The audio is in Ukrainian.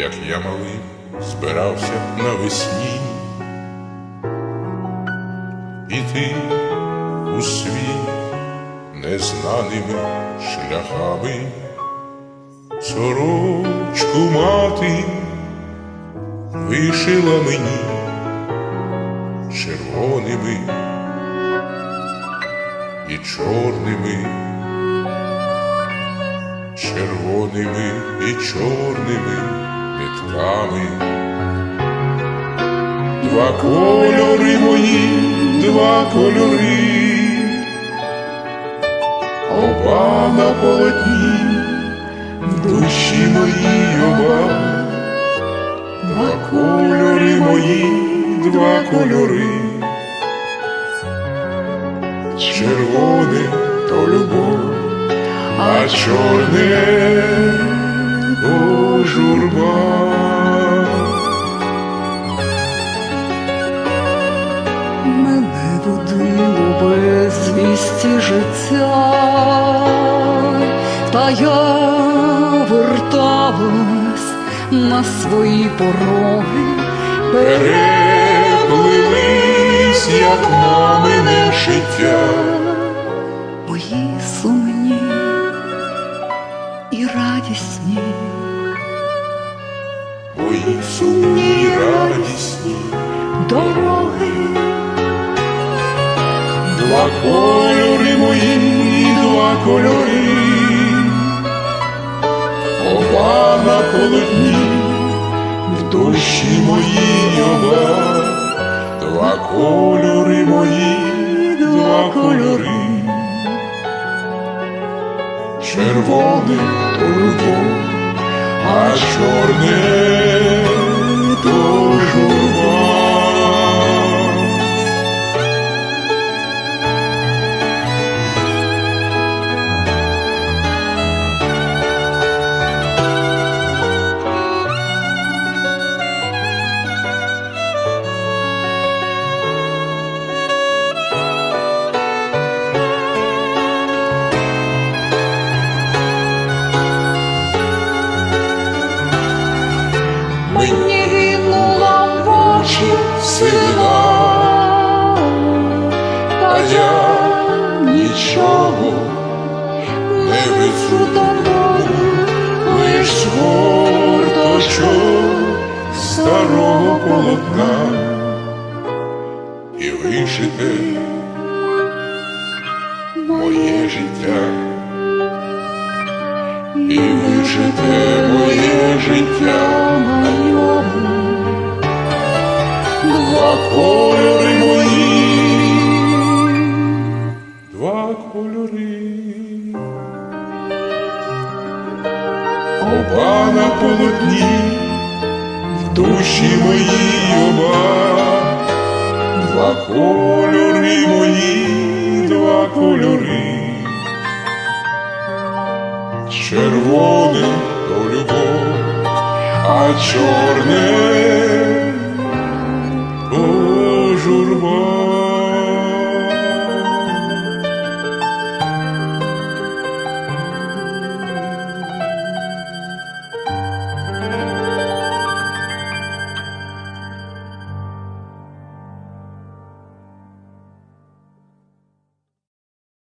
як я малий збирався навесні. Піти у світ незнаними шляхами, сорочку мати вишила мені червоними і чорними, червоними і чорними нитками. Два кольори мої, два кольори, оба на полотні, в душі моїй оба, два кольори мої, два кольори, червоне то любов, а чорне на свої пороги, Переплились, як мамине життя, мої сумні і радісні, мої сумні й радісні, дороги, два кольори мої, два кольори, на полотні, в душі моїй оба, два кольори мої, два кольори. Червоне то а чорне сила, та я нічого не везу додому, лиш гурточок старого полотна. І вишите моє життя, два кольори. Оба на полотні, в душі моїй оба, два кольори мої, два кольори. Червоне то любов, а чорне